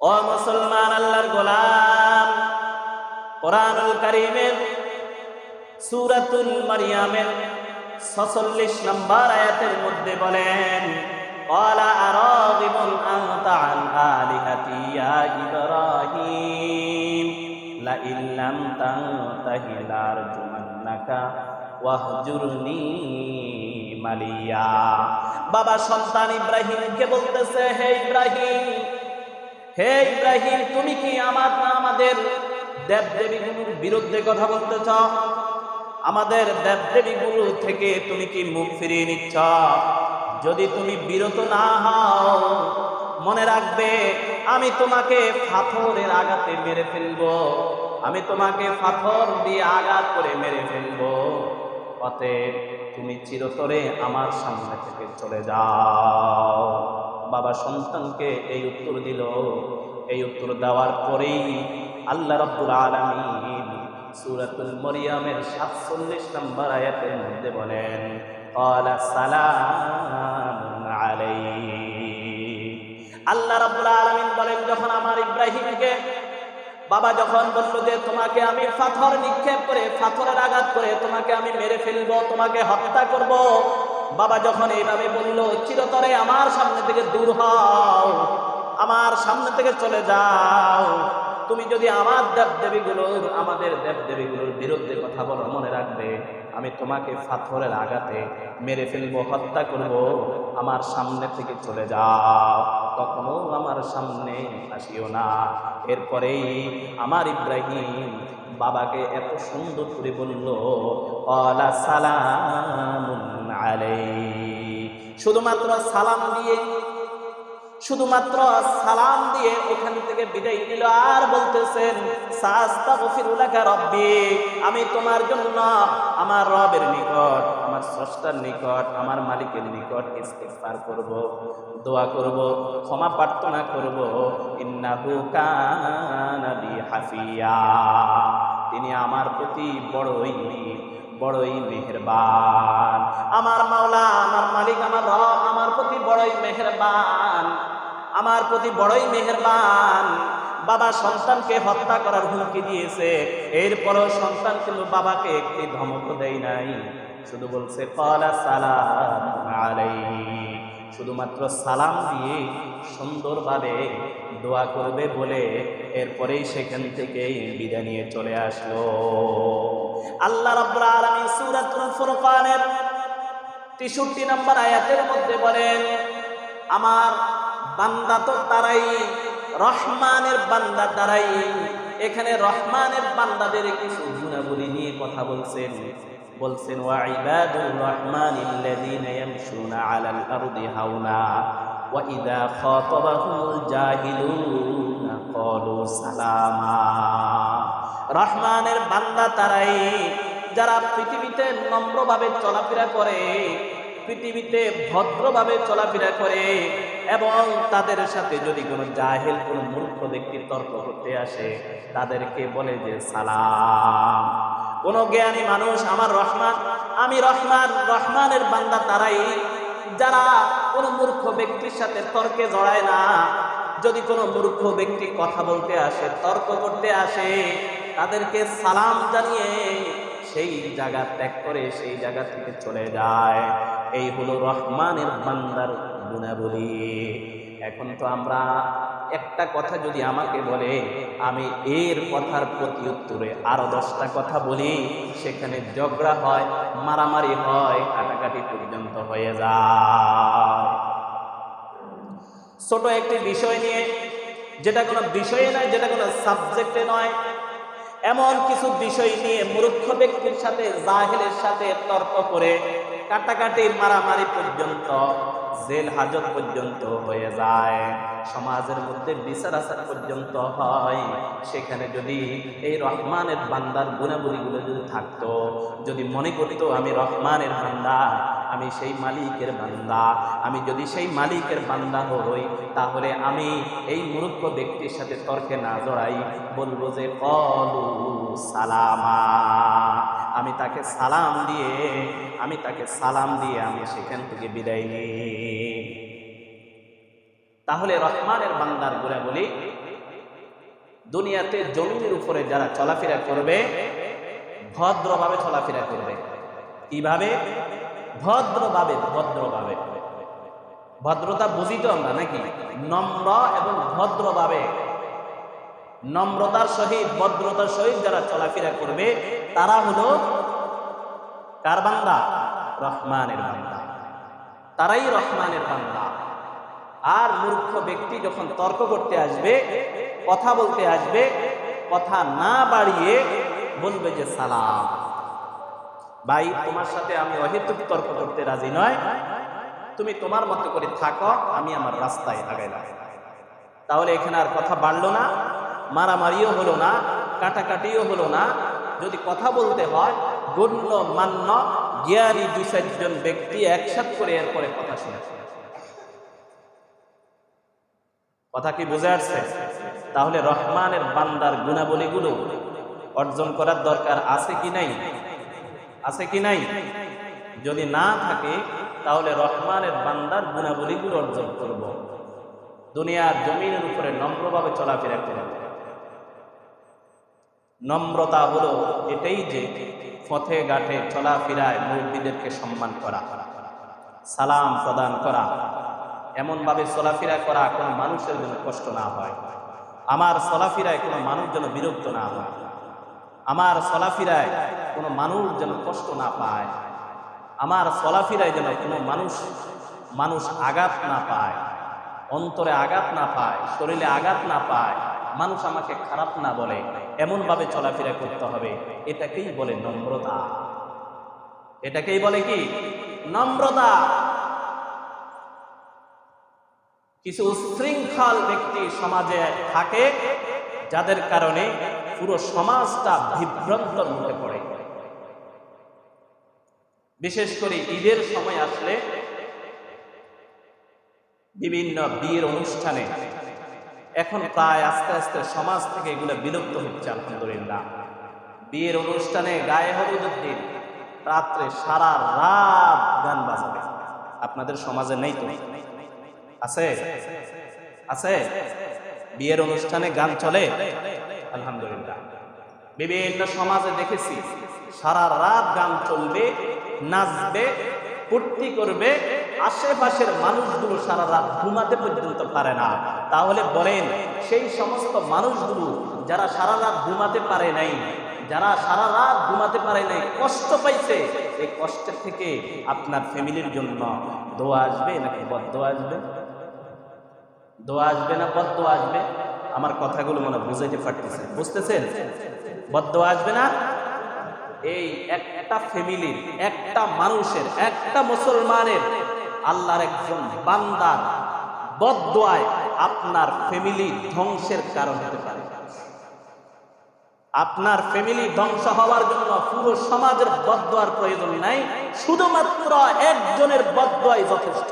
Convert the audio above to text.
ও মুসলমান আল্লাহর গোলাম, কোরআনুল করিমের সুরাতুল মারিয়ামের ছচল্লিশ নম্বর আয়াতের মধ্যে বলেন অলা আর ইব্রাহিম কে মালিয়া। বাবা বলতেছে, হে ইব্রাহিম হে ইব্রাহিম, তুমি কি আমার না আমাদের দেব দেবীগুলোর বিরুদ্ধে কথা বলতে চাও? আমাদের দেব দেবীগুলো থেকে তুমি কি মুখ ফিরিয়ে নিচ্ছ? যদি তুমি বিরত না হও, মনে রাখবে, আমি তোমাকে পাথরের আঘাতে মেরে ফেলব। আমি তোমাকে পাথর দিয়ে আঘাত করে মেরে ফেলব। অতএব তুমি চিরতরে আমার সামনে থেকে চলে যাও। বাবা সন্তানকে এই উত্তর দিল এই উত্তর দেওয়ার পরেই আল্লাহ রব্বুল আলামিন সূরাতুল মরিয়মের 47 নম্বর আয়াতের মধ্যে বলেন قال سلام عليك আল্লাহ রাব্বুল আলামিন বলেন যখন আমার ইব্রাহিমকে বাবা যখন বলল যে তোমাকে আমি পাথর নিক্ষেপ করে পাথরের আঘাত করে তোমাকে আমি মেরে ফেলবো তোমাকে হত্যা করব বাবা যখন এইভাবে বলল, চিরতরে আমার সামনে থেকে দূর হও, আমার সামনে থেকে চলে যাও। তুমি যদি আমার দেব দেবীগুলোর আমাদের দেব দেবীগুলোর বিরুদ্ধে কথা বলো, মনে রাখবে, আমি তোমাকে পাথরের আঘাতে মেরে ফেলব, হত্যা করব, আমার সামনে থেকে চলে যাও। কখনো আমার সামনে আসিও না। এরপরেই আমার ইব্রাহিম বাবাকে এত সুন্দর করে বলল অলা সালাম আলাই শুধুমাত্র সালাম দিয়ে, শুধুমাত্র সালাম দিয়ে ওখান থেকে বিদায় নিল, আর বলতেছেন আমি তোমার জন্য আমার রবের নিকট, আমার স্রষ্টার নিকট, আমার মালিকের নিকট ইস্তিগফার করব, দোয়া করব, ক্ষমা প্রার্থনা করব। ইন্নাহু কানা হাফিয়া তিনি আমার প্রতি বড়ই বড়ই মেহেরবান। আমার মাওলা, আমার মালিক, আমার রব আমার প্রতি বড়ই মেহেরবান, আমার প্রতি বড়ই মেহেরবান। বাবা সন্তানকে হত্যা করার হুমকি দিয়েছে, এরপরও সন্তান কিন্তু বাবাকে একটি ধমক দেয় নাই। শুধু বলছে, কলা সালাম আলাইহি। শুধুমাত্র সালাম দিয়ে সুন্দরভাবে দোয়া করবে বলে এরপরেই সেখান থেকে বিদায় নিয়ে চলে আসলো। আল্লাহ রাব্বুল আলামিন সূরাতুল ফুরকানের 63 নম্বর আয়াতের মধ্যে বলেন, আমার বান্দা তো তারাই, রহমানের বান্দা তারাই। এখানে রহমানের বান্দাদের কিছু গুণাবলী নিয়ে কথা বলছেন বলছেন, ওয়া ইবাদুর রহমানিল্লাযীনা ইয়ামশুনা ইযা রহমানের বান্দা তারাই, যারা পৃথিবীতে নম্রভাবে চলাফেরা করে, পৃথিবীতে ভদ্রভাবে চলাফেরা করে, এবং তাদের সাথে যদি কোনো জাহেল, কোনো মূর্খ ব্যক্তি তর্ক করতে আসে, তাদেরকে বলে যে সালাম। কোনো জ্ঞানী মানুষ আমার রহমান, আমি রহমান, রহমানের বান্দা তারাই, যারা কোনো মূর্খ ব্যক্তির সাথে তর্কে জড়ায় না। যদি কোনো মূর্খ ব্যক্তি কথা বলতে আসে, তর্ক করতে আসে, তাদেরকে সালাম জানিয়ে সেই জায়গা ত্যাগ করে সেই জায়গা থেকে চলে যায়। এই হলো রহমানের বান্দার গুণাবলী। এখন তো আমরা একটা কথা যদি আমাকে বলে, আমি এর কথার প্রতি উত্তরে আরও দশটা কথা বলি, সেখানে ঝগড়া হয়, মারামারি হয়, কাটাকাটি পর্যন্ত হয়ে যায়। ছোট একটি বিষয় নিয়ে, যেটা কোনো বিষয়ে নয়, যেটা কোনো সাবজেক্টে নয়, এমন কিছু বিষয় নিয়ে মূর্খ ব্যক্তির সাথে, জাহেলের সাথে তর্ক করে, কাটাকাটি, মারামারি পর্যন্ত জেল হাজত পর্যন্ত হয়ে যায়, সমাজের মধ্যে বিচার আচার পর্যন্ত হয়। সেখানে যদি এই রহমানের বান্দার গুণাবলীগুলো যদি থাকতো, যদি মনে করতো, আমি রহমানের বান্দা, আমি সেই মালিকের বান্দা, আমি যদি সেই মালিকের বান্দা হই, তাহলে আমি এই মূর্খ ব্যক্তির সাথে তর্কে না জড়াই, বলব যে, কলু সালামা। আমি তাকে সালাম দিয়ে, আমি তাকে সালাম দিয়ে আমি সেখান থেকে বিদায় নিই। তাহলে রহমানের বান্দার বলি দুনিয়াতে জমিনের উপরে যারা চলাফেরা করবে, ভদ্রভাবে চলাফেরা করবে। কীভাবে? ভদ্রভাবে ভদ্রভাবে। ভদ্রতা বুঝি তো আমরা নাকি? নম্র এবং ভদ্রভাবে। নম্রতার সহিত, ভদ্রতার সহিত যারা চলাফেরা করবে, তারা হলো কার বান্দা? রহমানের বান্দা। তারাই রহমানের বান্দা। আর মূর্খ ব্যক্তি যখন তর্ক করতে আসবে, কথা বলতে আসবে, কথা না বাড়িয়ে বলবে যে, সালাম। ভাই, তোমার সাথে আমি অহেতুক তর্ক করতে রাজি নয়। তুমি তোমার মতো করে থাকো, আমি আমার রাস্তায় আগাইলাম তাহলে এখানে আর কথা বাড়লো না। মারামারিও হলো না, কাটাকাটিও হলো না। যদি কথা বলতে হয়, গণ্য, মান্য, জ্ঞানী দুই চারজন ব্যক্তি একসাথ করে এরপরে কথা শুনে। কথা কি বুঝে আসছে? তাহলে রহমানের বান্দার গুণাবলীগুলো অর্জন করার দরকার আছে কি নাই? আছে কি নাই? যদি না থাকে, তাহলে রহমানের বান্দার গুণাবলীগুলো অর্জন করব। দুনিয়ার জমিনের উপরে নম্রভাবে চলাফেরা করব। নম্রতা হলো এটাই যে পথে ঘাটে চলাফেরায় মুরব্বীদেরকে সম্মান করা, সালাম প্রদান করা। এমনভাবে চলাফেরা করা কোনো মানুষের জন্য কষ্ট না হয়। আমার চলাফেরায় কোনো মানুষ যেন বিরক্ত না হয়। আমার চলাফেরায় কোনো মানুষ যেন কষ্ট না পায়। আমার চলাফেরায় যেন কোনো মানুষ মানুষ আঘাত না পায়। অন্তরে আঘাত না পায়, শরীরে আঘাত না পায়। মানুষ আমাকে খারাপ না বলে, এমনভাবে চলাফেরা করতে হবে। এটাকেই বলে নম্রতা। এটাকেই বলে কি? নম্রতা। কিছু উশৃঙ্খল ব্যক্তি সমাজে থাকে যাদের কারণে পুরো সমাজটা বিভ্রান্তর মুখে পড়ে। বিশেষ করে ঈদের সময় আসলে বিভিন্ন বিয়ের অনুষ্ঠানে এখন প্রায় আস্তে আস্তে সমাজ থেকে এগুলো বিলুপ্ত হচ্ছে, আলহামদুলিল্লাহ। বিয়ের অনুষ্ঠানে গায়ে হলুদের দিন রাত্রে সারা রাত গান বাজাবে। আপনাদের সমাজে নেই তো? আছে? আছে? বিয়ের অনুষ্ঠানে গান চলে? আলহামদুলিল্লাহ। বিভিন্ন সমাজে দেখেছি, সারা রাত গান চলবে, নাচবে, ফুর্তি করবে আশেপাশের মানুষগুলো সারা রাত ঘুমাতে পর্যন্ত পারে না। তাহলে বলেন, সেই সমস্ত মানুষগুলো যারা সারা রাত ঘুমাতে পারে নাই, যারা সারা রাত ঘুমাতে পারে নাই, কষ্ট পাইছে, এই কষ্টের থেকে আপনার ফ্যামিলির জন্য দোয়া আসবে নাকি বদ্ধ আসবে? দোয়া আসবে না বদ্ধ আসবে? আমার কথাগুলো মনে বুঝাইতে পারতেছে। বুঝতেছেন? বদ্ধ আসবে না? এই একটা ফ্যামিলির, একটা মানুষের, একটা মুসলমানের আল্লাহর একজন বান্দার বদোয়ায় আপনার ফ্যামিলি ধ্বংসের কারণ হতে পারে। আপনার ফ্যামিলি ধ্বংস হওয়ার জন্য পুরো সমাজের বদোয়ার প্রয়োজন নাই, শুধুমাত্র একজনের বদোয়াই যথেষ্ট।